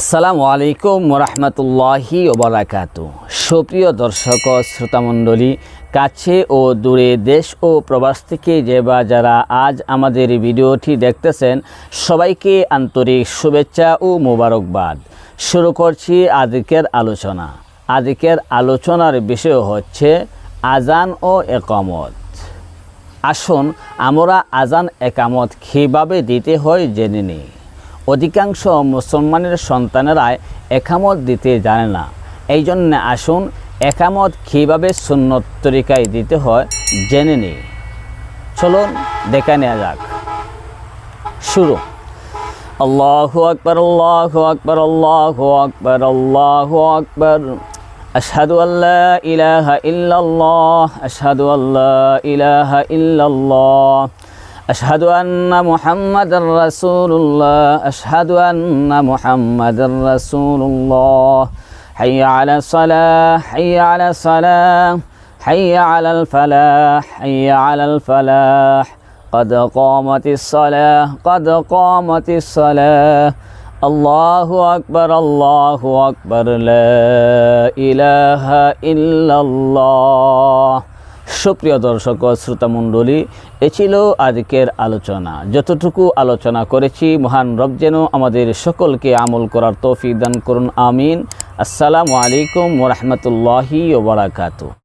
আসসালামু আলাইকুম রহমতুল্লাহি ওবরাকাত সুপ্রিয় দর্শক শ্রোতামণ্ডলী, কাছে ও দূরে দেশ ও প্রবাস থেকে যে বা যারা আজ আমাদের ভিডিওটি দেখতেছেন, সবাইকে আন্তরিক শুভেচ্ছা ও মোবারকবাদ। শুরু করছি আজকের আলোচনা। আজকের আলোচনার বিষয় হচ্ছে আজান ও একমত। আসুন, আমরা আজান একামত কীভাবে দিতে হয় জেনে নিই। অধিকাংশ মুসলমানের সন্তানেরাই একামত দিতে জানে না এই জন্য আসুন একামত কীভাবে সুন্নত তরিকায় দিতে হয় জেনে নিই চলুন দেখে নেওয়া যাক শুরু আল্লাহ আকবর আল্লাহ আকবর আল্লাহ আকবর আল্লাহ আকবর أشهد أن لا إله إلا الله أشهد أن لا إله إلا الله أشهد أن محمد رسول الله. أشهد أن محمد رسول الله. حي على الصلاة حي على الصلاة حي على الفلاح حي على الفلاح. قد قامت الصلاة قد قامت الصلاة. الله أكبر الله أكبر. لا إله إلا الله. সুপ্রিয় দর্শক শ্রোতামণ্ডলী, এ ছিল আজকের আলোচনা। যতটুকু আলোচনা করেছি, মহান রব যেন আমাদের সকলকে আমল করার তৌফিক দান করুন, আমিন। আসসালামু আলাইকুম ওরহমতুল্লাহি ওবরাকাতু